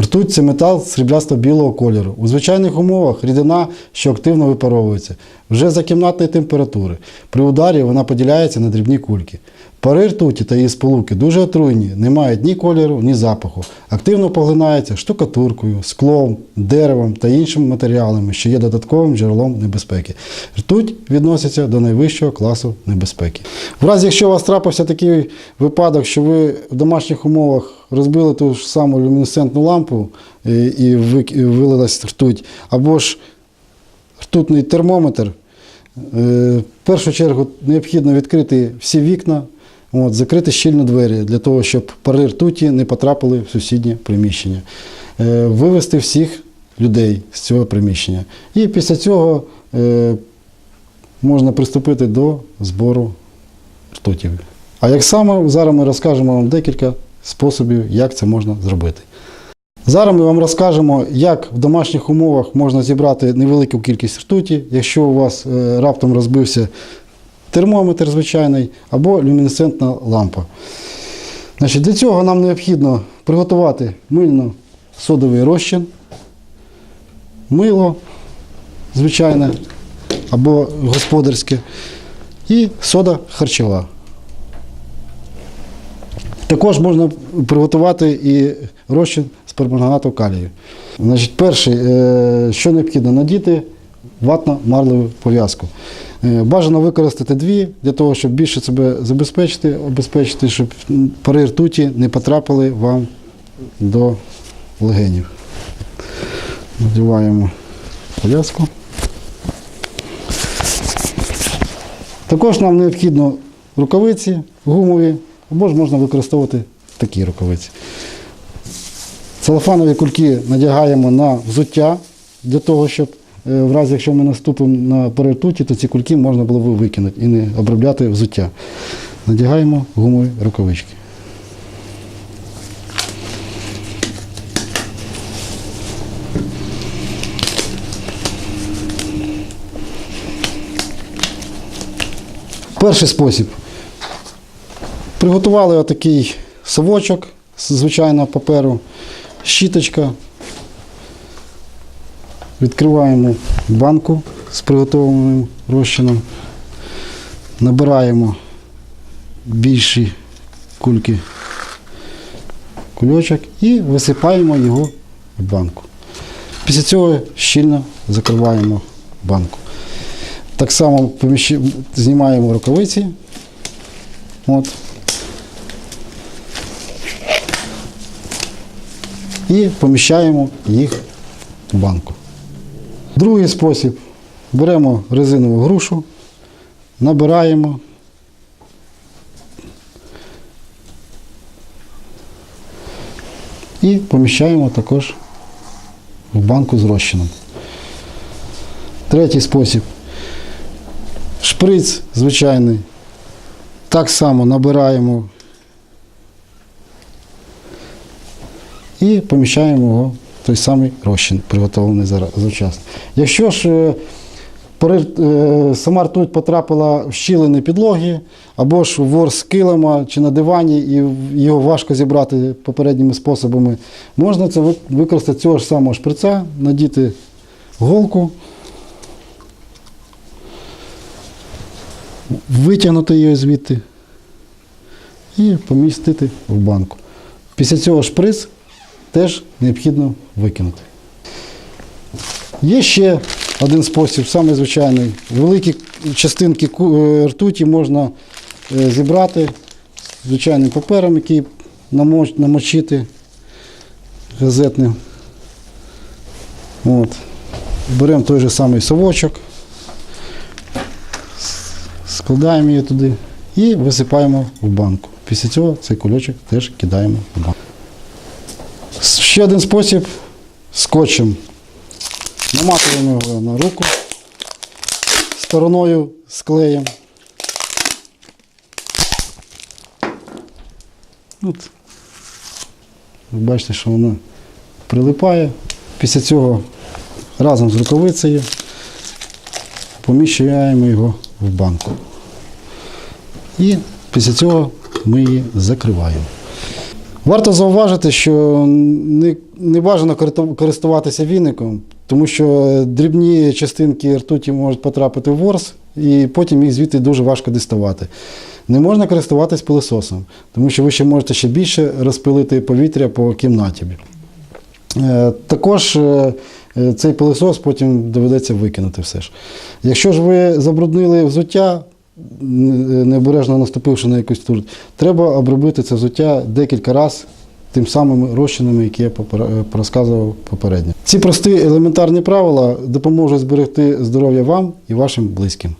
Ртуть це метал сріблясто-білого кольору. У звичайних умовах рідина, що активно випаровується, вже за кімнатної температури. При ударі вона поділяється на дрібні кульки. Пари ртуті та її сполуки дуже отруйні, не мають ні кольору, ні запаху. Активно поглинаються штукатуркою, склом, деревом та іншими матеріалами, що є додатковим джерелом небезпеки. Ртуть відноситься до найвищого класу небезпеки. В разі, якщо у вас трапився такий випадок, що ви в домашніх умовах розбили ту ж саму люмінесцентну лампу е, і вилилась ртуть, або ж ртутний термометр, Е, В першу чергу необхідно відкрити всі вікна, от, закрити щільно двері для того, щоб пари ртуті не потрапили в сусіднє приміщення. Е, Вивести всіх людей з цього приміщення. І після цього можна приступити до збору ртутів. А як саме, зараз ми розкажемо вам декілька способів, як це можна зробити. Зараз ми вам розкажемо, як в домашніх умовах можна зібрати невелику кількість ртуті, якщо у вас е, раптом розбився термометр звичайний або люмінесцентна лампа. Значить, для цього нам необхідно приготувати мильно-содовий розчин, мило звичайне або господарське, і сода харчова. Також можна приготувати і розчин з перманганату калію. Значить, перший, е, що необхідно надіти ватно-марлеву пов'язку. Е, Бажано використати дві для того, щоб більше себе забезпечити, обезпечити, щоб пари ртуті не потрапили вам до легенів. Надіваємо пов'язку. Також нам необхідно рукавиці гумові, або ж можна використовувати такі рукавиці. Целофанові кульки надягаємо на взуття для того, щоб е, в разі, якщо ми наступимо на перетуті, то ці кульки можна було б викинути і не обробляти взуття. Надягаємо гумові рукавички. Перший спосіб. Приготували отакий совочок з звичайного паперу, щіточка. Відкриваємо банку з приготованим розчином. Набираємо більші кульки кульочок і висипаємо його в банку. Після цього щільно закриваємо банку. Так само знімаємо рукавиці. От. І поміщаємо їх в банку. Другий спосіб. Беремо резинову грушу, набираємо. І поміщаємо також в банку з розчином. Третій спосіб. Шприц звичайний. Так само набираємо і поміщаємо його в той самий розчин, приготовлений зараз завчасно. Якщо ж е, е, сама ртуть потрапила в щілини підлоги, або ж в ворс килима чи на дивані, і його важко зібрати попередніми способами, можна це використати цього ж самого шприца, надіти голку. витягнути її звідти і помістити в банку. Після цього шприц теж необхідно викинути. Є ще один спосіб, самий звичайний. Великі частинки е, ртуті можна е, зібрати звичайним папером, який намочити газетним. От. Беремо той же самий совочок складаємо її туди і висипаємо в банку. Після цього цей кульочок теж кидаємо в банку. Ще один спосіб скотчем. Наматуємо його на руку стороною з клеєм. От. Ви бачите, що воно прилипає. Після цього разом з рукавицею поміщаємо його в банку. І після цього ми її закриваємо. Варто зауважити, що не, не бажано користуватися віником, тому що дрібні частинки ртуті можуть потрапити в ворс, і потім їх звідти дуже важко діставати. Не можна користуватись пилисосом, тому що ви ще можете ще більше розпилити повітря по кімнаті. Е, Також е, цей пилисос потім доведеться викинути все ж. Якщо ж ви забруднили взуття, необережно наступивши на якусь тур, треба обробити це взуття декілька разів тим самим розчинами, які я е, розказував попередньо. Ці прості елементарні правила допоможуть зберегти здоров'я вам і вашим близьким.